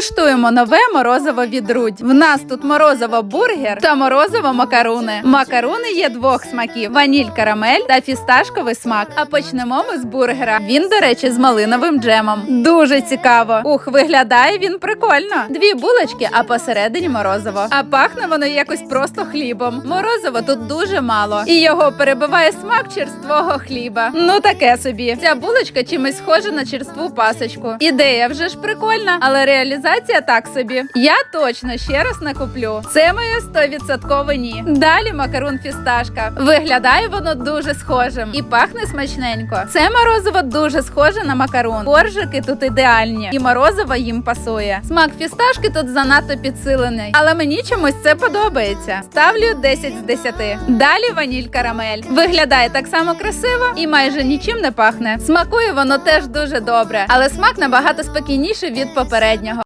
Куштуємо нове морозиво від Рудь. В нас тут морозиво бургер та морозиво макаруни. Макаруни є двох смаків: ваніль карамель та фісташковий смак. А почнемо ми з бургера. Він, до речі, з малиновим джемом. Дуже цікаво. Ух, виглядає він прикольно. Дві булочки, а посередині морозиво. А пахне воно якось просто хлібом. Морозиво тут дуже мало, і його перебиває смак черствого хліба. Ну таке собі. Ця булочка чимось схожа на черству пасочку. Ідея вже ж прикольна, але реалізація так собі. Я точно ще раз не куплю. Це моє 100% ні. Далі макарун фісташка. Виглядає воно дуже схожим і пахне смачненько. Це морозиво дуже схоже на макарун. Коржики тут ідеальні, і морозиво їм пасує. Смак фісташки тут занадто підсилений, але мені чомусь це подобається. Ставлю 10 з 10. Далі ваніль карамель. Виглядає так само красиво і майже нічим не пахне. Смакує воно теж дуже добре, але смак набагато спокійніший від попереднього.